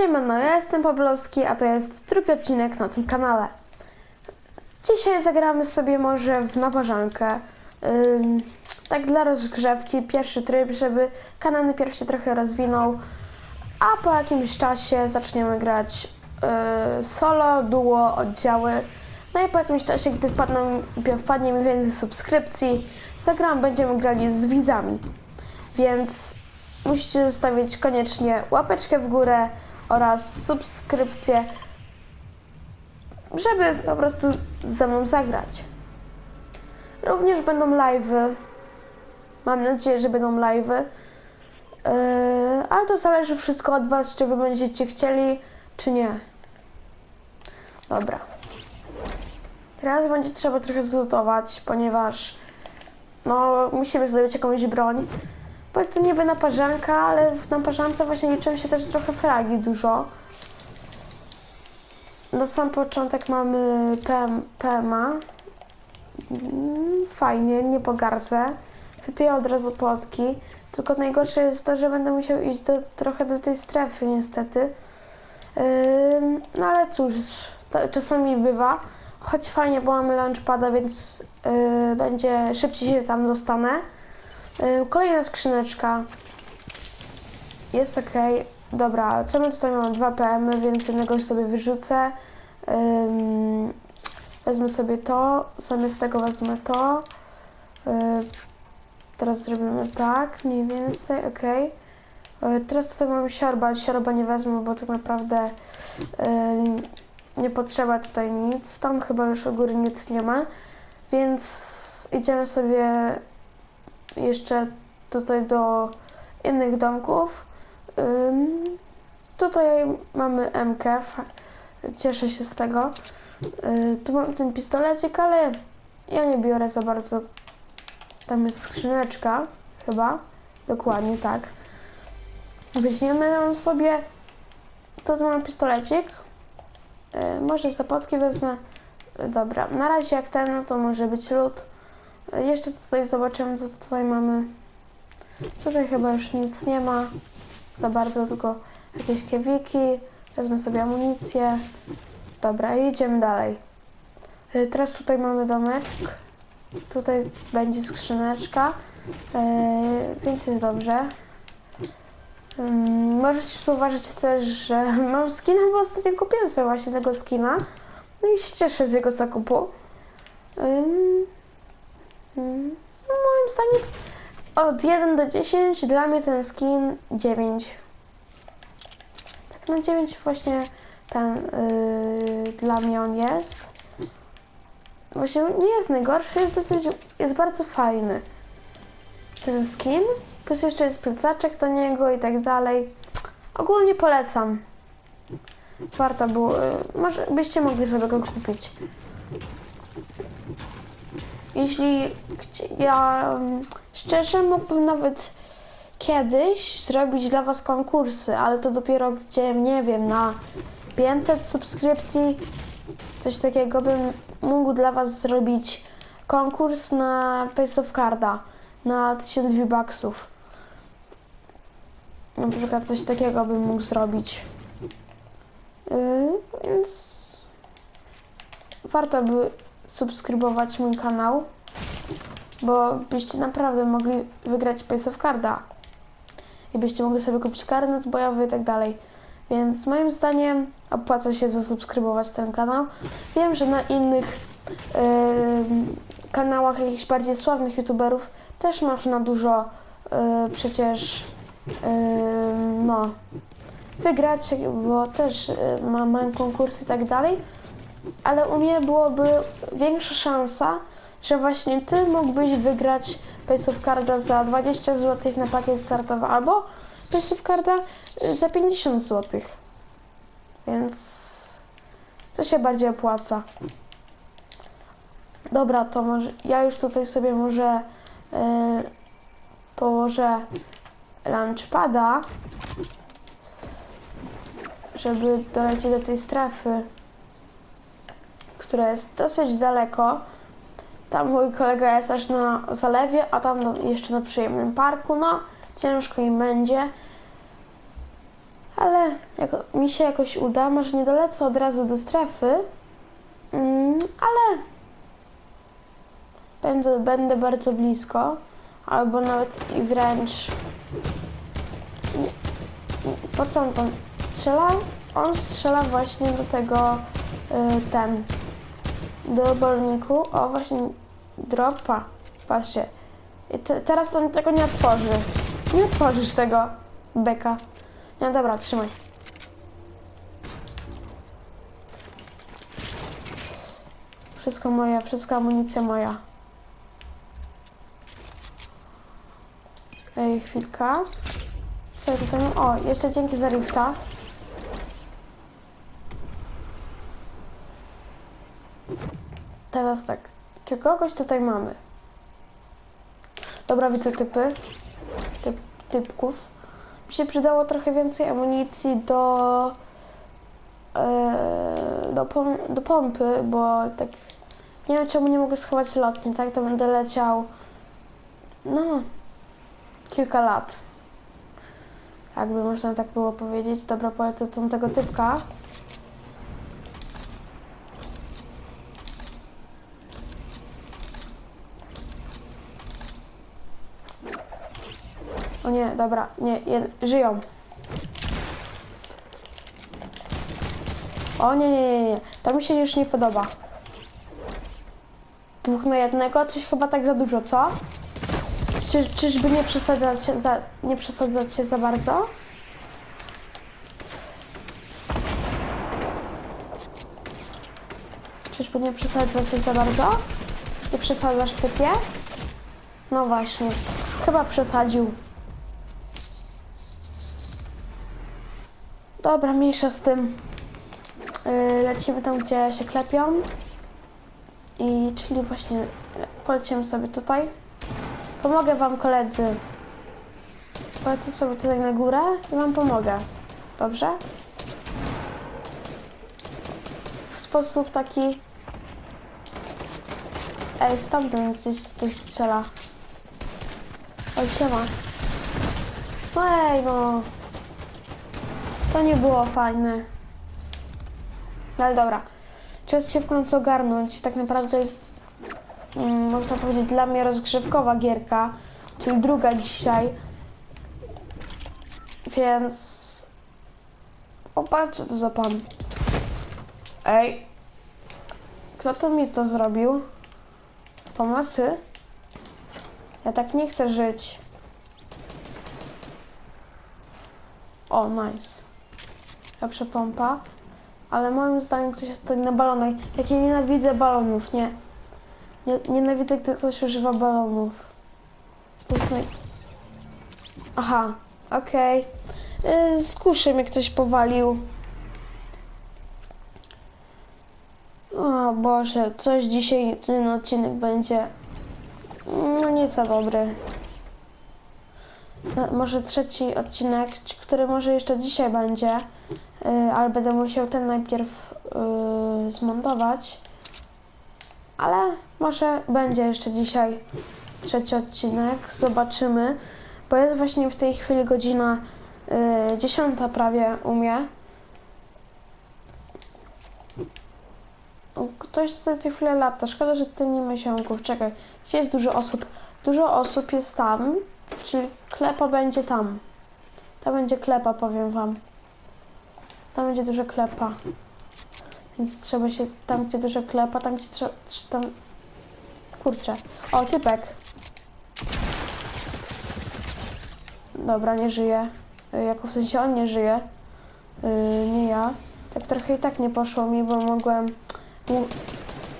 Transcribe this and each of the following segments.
Siemano, ja jestem Pawlowski, a to jest drugi odcinek na tym kanale. Dzisiaj zagramy sobie może w naparzankę. Ym, tak dla rozgrzewki, pierwszy tryb, żeby kanał najpierw się trochę rozwinął, a po jakimś czasie zaczniemy grać y, solo, duo, oddziały. No i po jakimś czasie, gdy wpadną, wpadnie mi więcej subskrypcji, zagram, będziemy grali z widzami. Więc musicie zostawić koniecznie łapeczkę w górę oraz subskrypcję, żeby po prostu ze mną zagrać. Również będą live'y. Mam nadzieję, że będą live'y. Yy, ale to zależy wszystko od Was, czy Wy będziecie chcieli, czy nie. Dobra. Teraz będzie trzeba trochę zlutować, ponieważ no, musimy zdobyć jakąś broń. Bo to niby naparzanka, ale w naparzance właśnie liczą się też trochę fragi dużo. Na sam początek mamy PM, PMA. Mm, Fajnie, nie pogardzę. Wypiję od razu potki. Tylko najgorsze jest to, że będę musiał iść do, trochę do tej strefy niestety. Ym, no ale cóż, to czasami bywa. Choć fajnie, bo mamy lunchpada, więc yy, będzie szybciej się tam dostanę. Ym, Kolejna skrzyneczka. Jest ok. Dobra, co my tutaj mamy? Dwa PM, więc jednego sobie wyrzucę. Wezmę sobie to, zamiast tego wezmę to. Ym, teraz zrobimy tak, mniej więcej, ok. Teraz tutaj mamy siorba, ale nie wezmę, bo tak naprawdę nie potrzeba tutaj nic. Tam chyba już u góry nic nie ma. Więc idziemy sobie jeszcze tutaj do innych domków. Tutaj mamy MK, cieszę się z tego. Y, tu mam ten pistolecik, ale ja nie biorę za bardzo. Tam jest skrzyneczka, chyba. Dokładnie tak. Weźmiemy ją sobie. To tu mam pistolecik. Y, może zapotki wezmę. Dobra, na razie jak ten, no to może być lód. Jeszcze tutaj zobaczymy, co tutaj mamy. Tutaj chyba już nic nie ma za bardzo, tylko jakieś kiewiki. Wezmę sobie amunicję. Dobra, idziemy dalej. Y, Teraz tutaj mamy domek. Tutaj będzie skrzyneczka. Yy, więc jest dobrze. Ym, Możecie zauważyć też, że mam skina, bo ostatnio kupiłem sobie właśnie tego skina. No i się cieszę z jego zakupu. No moim zdaniem od 1 do 10 dla mnie ten skin 9. Tak na 9 właśnie ten yy, dla mnie on jest. Właśnie nie jest najgorszy, jest dosyć, jest bardzo fajny. Ten skin. Plus jeszcze jest plecaczek do niego i tak dalej. Ogólnie polecam. Warto było, yy, może byście mogli sobie go kupić. Jeśli ja szczerze mógłbym nawet kiedyś zrobić dla Was konkursy, ale to dopiero gdzie, nie wiem, na 500 subskrypcji, coś takiego bym mógł dla Was zrobić konkurs na Pace of Carda na 1000 V-Bucksów. Na przykład coś takiego bym mógł zrobić. Yy, więc warto by subskrybować mój kanał, bo byście naprawdę mogli wygrać Pace of Carda i byście mogli sobie kupić karnet bojowy i tak dalej. Więc moim zdaniem opłaca się zasubskrybować ten kanał. Wiem, że na innych em, kanałach jakichś bardziej sławnych youtuberów też można dużo e, przecież em, no wygrać, bo też e, ma, mam konkursy i tak dalej. Ale u mnie byłoby większa szansa, że właśnie ty mógłbyś wygrać Pace Carda za 20 zł na pakiet startowy albo Pace Carda y, za 50 zł. Więc to się bardziej opłaca. Dobra, to może ja już tutaj sobie może y, położę lunchpada, żeby dolecieć do tej strefy, która jest dosyć daleko. Tam mój kolega jest aż na zalewie, a tam no, jeszcze na przyjemnym parku. No, ciężko im będzie. Ale jako, mi się jakoś uda, może nie dolecę od razu do strefy, mm, ale będę, będę bardzo blisko, albo nawet i wręcz... Po co on tam? On strzela właśnie do tego, y, ten, do oborniku. O, właśnie dropa. Patrzcie. I te, teraz on tego nie otworzy. Nie otworzysz tego, beka. No dobra, trzymaj. Wszystko moje, wszystko amunicja moja. Ej, chwilka. Co ja tutaj? O, jeszcze dzięki za rifta. Teraz tak. Czy kogoś tutaj mamy? Dobra, widzę typy. Typ, typków. Mi się przydało trochę więcej amunicji do... e, do, pom do pompy, bo tak... Nie wiem czemu nie mogę schować lotni, tak? To będę leciał... No... Kilka lat. Jakby można tak było powiedzieć. Dobra, polecę tamtego typka. O nie, dobra, nie, żyją. O nie, nie, nie, nie, to mi się już nie podoba. Dwóch na jednego, coś chyba tak za dużo, co? Czyż, czyżby nie przesadzać za, nie przesadzać się za bardzo? Czyżby nie przesadzać się za bardzo? Nie przesadzasz typie? No właśnie, chyba przesadził. Dobra, mniejsza z tym. Yy, lecimy tam, gdzie się klepią. I czyli właśnie polecimy sobie tutaj. Pomogę wam koledzy. Polecę sobie tutaj na górę i wam pomogę. Dobrze? W sposób taki... Ej, stamtąd gdzieś ktoś strzela. Oj, siema. No ej, no. To nie było fajne. No ale dobra. Czas się w końcu ogarnąć. Tak naprawdę to jest, mm, można powiedzieć, dla mnie rozgrzewkowa gierka, czyli druga dzisiaj. Więc... O, patrz, co to za pan. Ej. Kto to mi to zrobił? Pomocy? Ja tak nie chcę żyć. O, nice. Lepsza pompa. Ale moim zdaniem ktoś jest na balonach. Jak ja nienawidzę balonów, nie. nie nienawidzę, gdy ktoś używa balonów. To jest naj... Aha, okej. Okay. Z kuszy mnie ktoś powalił. O Boże, coś dzisiaj ten odcinek będzie no nie za dobry. No, może trzeci odcinek, który może jeszcze dzisiaj będzie, yy, ale będę musiał ten najpierw yy, zmontować. Ale może będzie jeszcze dzisiaj trzeci odcinek, zobaczymy, bo jest właśnie w tej chwili godzina yy, 10 prawie u mnie. Ktoś za tej chwilę lata, szkoda, że tutaj nie ma czekaj, gdzie jest dużo osób? Dużo osób jest tam, Czyli klepa będzie tam. To będzie klepa, powiem wam. Tam będzie dużo klepa. Więc trzeba się tam, gdzie dużo klepa, tam gdzie trzeba. Tam... Kurczę. O, typek. Dobra, nie żyje. Y, Jako w sensie on nie żyje. Yy, nie ja. Tak trochę i tak nie poszło mi, bo mogłem.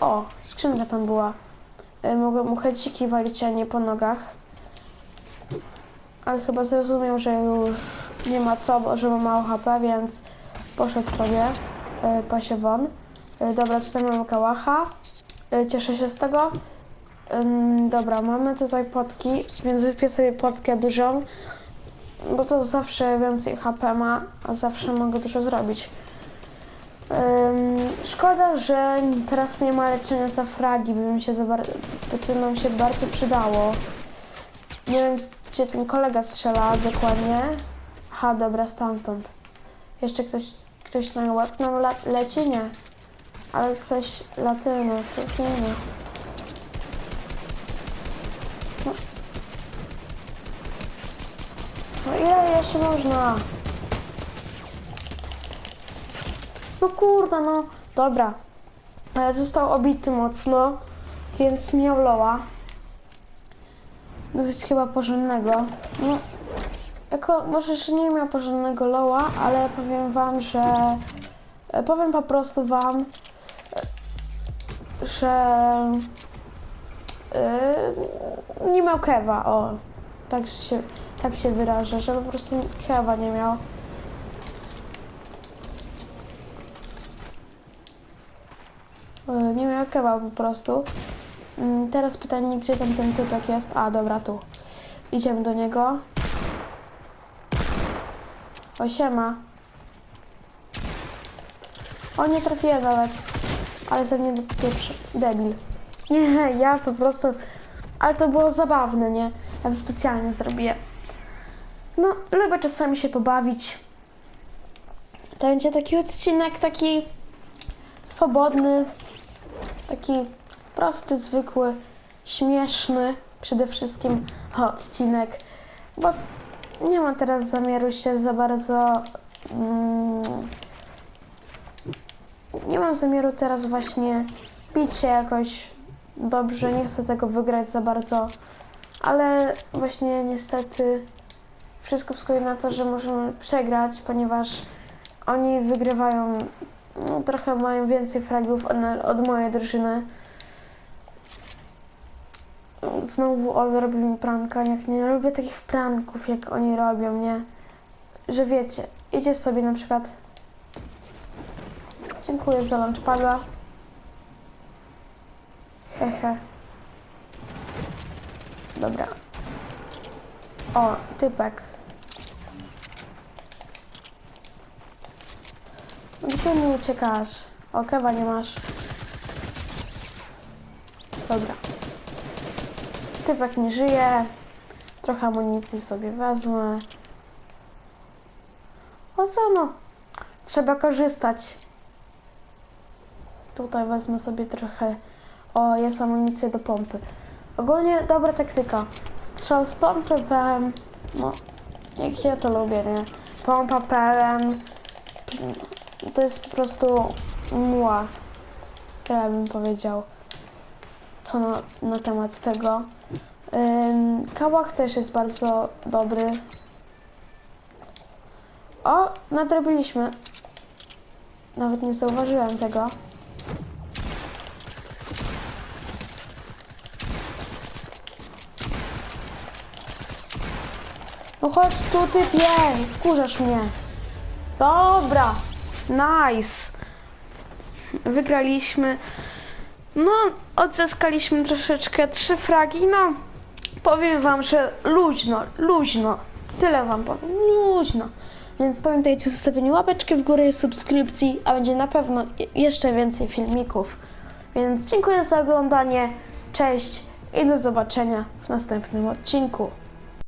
O, skrzynka tam była. Yy, mogłem mu heciki walić, a nie po nogach ale chyba zrozumiał, że już nie ma co, bo że ma mało HP, więc poszedł sobie y, pasie won. Y, dobra, tutaj mamy kałacha. Y, cieszę się z tego. Ym, dobra, mamy tutaj potki, więc wypię sobie potkę dużą, bo to zawsze więcej HP ma, a zawsze mogę dużo zrobić. Szkoda, że teraz nie ma leczenia za fragi, by mi się za by to nam się bardzo przydało. Nie wiem, gdzie ten kolega strzela dokładnie. Aha, dobra, stamtąd. Jeszcze ktoś, ktoś na łeb nam la, leci? Nie. Ale ktoś latynus, latynus. No. no ile jeszcze można? No kurde, no. Dobra. E, Został obity mocno, więc miał loła. Dosyć chyba porządnego. No, jako, może jeszcze nie miał porządnego loła, ale powiem wam, że... e, Powiem po prostu wam, e, że... e, nie miał kewa, o. Tak się, tak się wyrażę, że po prostu kewa nie miał. Nie miał kewa po prostu. Mm, Teraz pytanie, gdzie tam ten typek jest? A, dobra, tu. Idziemy do niego. O, siema. O, nie trafiłem nawet. Ale ze mnie pierwszy debil. Nie, ja po prostu... Ale to było zabawne, nie? Ja to specjalnie zrobię. No, lubię czasami się pobawić. To będzie taki odcinek, taki swobodny, taki prosty, zwykły, śmieszny przede wszystkim odcinek, bo nie mam teraz zamiaru się za bardzo. Mm, nie mam zamiaru teraz właśnie bić się jakoś dobrze, nie chcę tego wygrać za bardzo, ale właśnie niestety wszystko wskazuje na to, że możemy przegrać, ponieważ oni wygrywają, no, trochę mają więcej fragów od, od mojej drużyny. Znowu Ol robi mi pranka, jak nie lubię takich pranków, jak oni robią, nie? Że wiecie, idzie sobie na przykład... Dziękuję za lunchpada. Hehe. Dobra. O, typek. Gdzie mi uciekasz? O, kewa nie masz. Dobra. Typek nie żyje. Trochę amunicji sobie wezmę. O co no? Trzeba korzystać. Tutaj wezmę sobie trochę. O, jest amunicja do pompy. Ogólnie dobra taktyka. Strzał z pompy PM. No, jak ja to lubię, nie? Pompa PM. To jest po prostu mła. Tyle bym powiedział. Co na, na temat tego. Ym, Kałach też jest bardzo dobry. O, nadrobiliśmy. Nawet nie zauważyłem tego. No chodź tu, typie! Wkurzasz mnie. Dobra. Nice. Wygraliśmy. No, odzyskaliśmy troszeczkę trzy fragi. No, powiem wam, że luźno, luźno. Tyle wam powiem, luźno. Więc pamiętajcie o zostawieniu łapeczki w górę i subskrypcji, a będzie na pewno je- jeszcze więcej filmików. Więc dziękuję za oglądanie. Cześć i do zobaczenia w następnym odcinku.